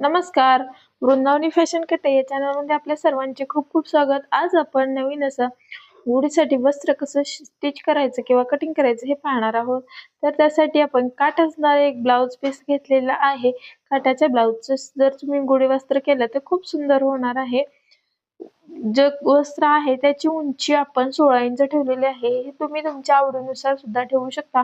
नमस्कार. वृंदावनी फॅशन कटे या चॅनलमध्ये आपल्या सर्वांचे खूप खूप स्वागत. आज आपण नवीन असं गुढीसाठी वस्त्र कसं स्टिच करायचं किंवा कटिंग करायचं हे पाहणार आहोत. तर त्यासाठी आपण काठ असणारे एक ब्लाऊज पीस घेतलेला आहे. काठाच्या ब्लाऊजचं जर तुम्ही गुढी वस्त्र केलं तर खूप सुंदर होणार आहे. जे वस्त्र आहे त्याची उंची आपण सोळा इंच ठेवलेली आहे. हे तुम्ही तुमच्या आवडीनुसार सुद्धा ठेवू शकता.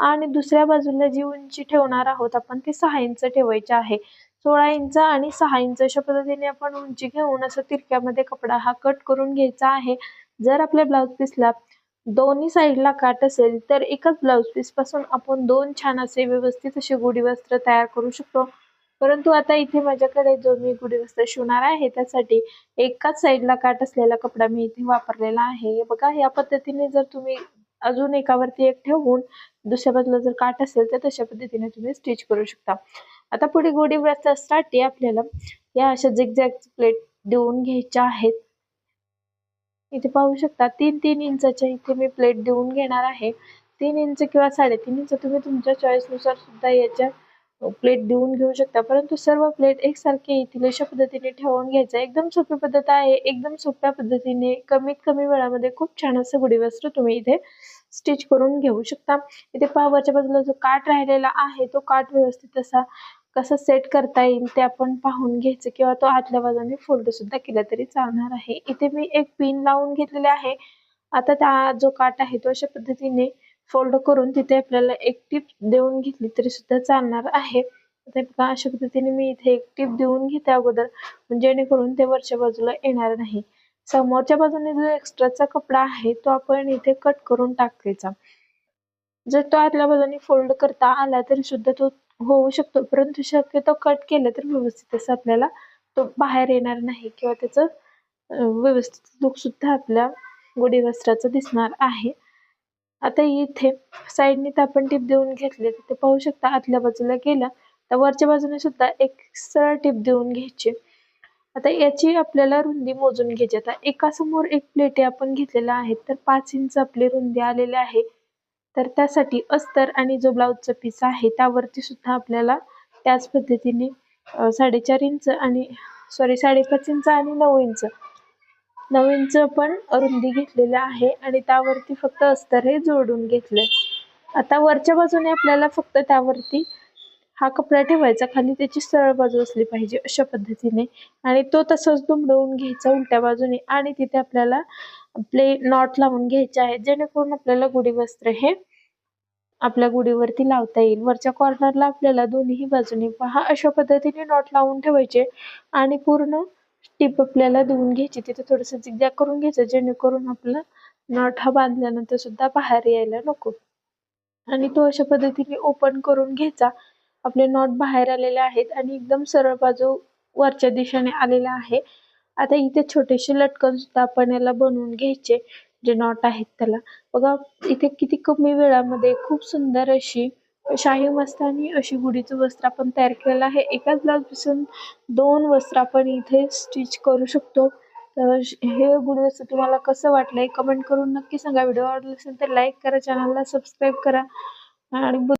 आणि दुसऱ्या बाजूला जी उंची ठेवणार आहोत आपण ती सहा इंच ठेवायची आहे. सोळा इंच आणि सहा इंच अशा पद्धतीने आपण उंची घेऊन असं तिरक्यामध्ये कपडा हा कट करून घ्यायचा आहे. जर आपल्या ब्लाऊज पीसला दोन्ही साईडला काट असेल तर एकच ब्लाउज पीसपासून आपण दोन छान असे व्यवस्थित असे गुढी वस्त्र तयार करू शकतो. परंतु आता इथे माझ्याकडे जो मी गुढी वस्त्र शिवणार आहे त्यासाठी एकाच साईडला काट असलेला कपडा मी इथे वापरलेला आहे. बघा या पद्धतीने जर तुम्ही अजून एकावरती एक ठेवून दुसऱ्या बाजूला जर काट असेल तर तशा पद्धतीने तुम्ही स्टिच करू शकता. आता पुढे गोडी व्रतासाठी आपल्याला या अशा झिगझॅग प्लेट देऊन घ्यायच्या आहेत. इथे पाहू शकता तीन तीन इंचाच्या इथे मी प्लेट देऊन घेणार आहे. तीन इंच किंवा साडेतीन इंच तुम्ही तुमच्या चॉईसनुसार सुद्धा याच्या प्लेट देऊन घेऊ शकता. परंतु सर्व प्लेट एकसारखे येतील अशा पद्धतीने ठेवून घ्यायचं. एकदम सोपी पद्धत आहे. एकदम सोप्या पद्धतीने कमीत कमी वेळामध्ये खूप छान असं गुढी वस्त्र तुम्ही इथे स्टिच करून घेऊ शकता. इथे पावरच्या बाजूला जो काठ राहिलेला आहे तो काठ व्यवस्थित असा कसं सेट करता येईल ते आपण पाहून घ्यायचं किंवा तो आतल्या बाजूने फोल्ड सुद्धा केला तरी चालणार आहे. इथे मी एक पिन लावून घेतलेले आहे. आता त्या जो काट आहे तो अशा पद्धतीने फोल्ड करून तिथे आपल्याला एक टिप देऊन घेतली तरी सुद्धा चालणार आहे. बघा अशा पद्धतीने मी इथे एक टिप देऊन घेते अगोदर. म्हणजे जेणेकरून ते वरच्या बाजूला येणार नाही. समोरच्या बाजूने जो एक्स्ट्राचा कपडा आहे तो आपण इथे कट करून टाकायचा. जर तो आतल्या बाजूने फोल्ड करता आला तरी सुद्धा तो होऊ शकतो. परंतु शक्यतो कट केलं तर व्यवस्थित असं आपल्याला तो बाहेर येणार नाही किंवा त्याचं व्यवस्थित लुक सुद्धा आपल्या गुढी वस्त्राचं दिसणार आहे. आता इथे साईडने तर आपण टीप देऊन घेतले ते पाहू शकता आतल्या बाजूला गेला तर वरच्या बाजूने सुद्धा एक सरळ टीप देऊन घ्यायची. आता याची आपल्याला रुंदी मोजून घ्यायची. आता एका समोर एक प्लेटे आपण घेतलेल्या आहेत तर पाच इंच आपली रुंदी आलेली आहे. तर त्यासाठी अस्तर आणि जो ब्लाऊजचा पीस आहे त्यावरती सुद्धा आपल्याला त्याच पद्धतीने साडेचार इंच आणि सॉरी साडेपाच इंच आणि नऊ इंच नऊ इंच पण रुंदी घेतलेली आहे आणि त्यावरती फक्त अस्तर हे जोडून घेतलंय. आता वरच्या बाजूने आपल्याला फक्त त्यावरती हा कपडा ठेवायचा खाली त्याची सरळ बाजू असली पाहिजे अशा पद्धतीने. आणि तो तसंच दुमडवून घ्यायचा उलट्या बाजूने आणि तिथे आपल्याला आपले नॉट लावून घ्यायचे आहेत. जेणेकरून आपल्याला गुढी वस्त्र हे आपल्या गुढीवरती लावता येईल. वरच्या कॉर्नरला आपल्याला दोन्ही बाजूने पहा. अशा पद्धतीने नॉट लावून ठेवायचे आणि पूर्ण टीप आपल्याला देऊन घ्यायची. तिथे थोडस जिग्जॅग करून घ्यायचं. जेणेकरून आपला नॉट हा बांधल्यानंतर सुद्धा बाहेर यायला नको. आणि तो अशा पद्धतीने ओपन करून घ्यायचा. आपले नॉट बाहेर आलेले आहेत आणि एकदम सरळ बाजू वरच्या दिशेने आलेला आहे. आता इथे छोटेसे लटकन सुद्धा आपण याला बनवून घ्यायचे जे नॉट आहेत त्याला. बघा इथे किती कमी वेळामध्ये खूप सुंदर अशी शाही मस्तानी अशी गुढीचं वस्त्र आपण तयार केलेलं आहे. एकाच ब्लाउजपासून दोन वस्त्र आपण इथे स्टिच करू शकतो. तर हे गुढी वस्त्र तुम्हाला कसं वाटलंय? कमेंट करून नक्की सांगा. व्हिडिओ आवडला असेल तर लाईक करा चॅनलला सबस्क्राईब करा. आणि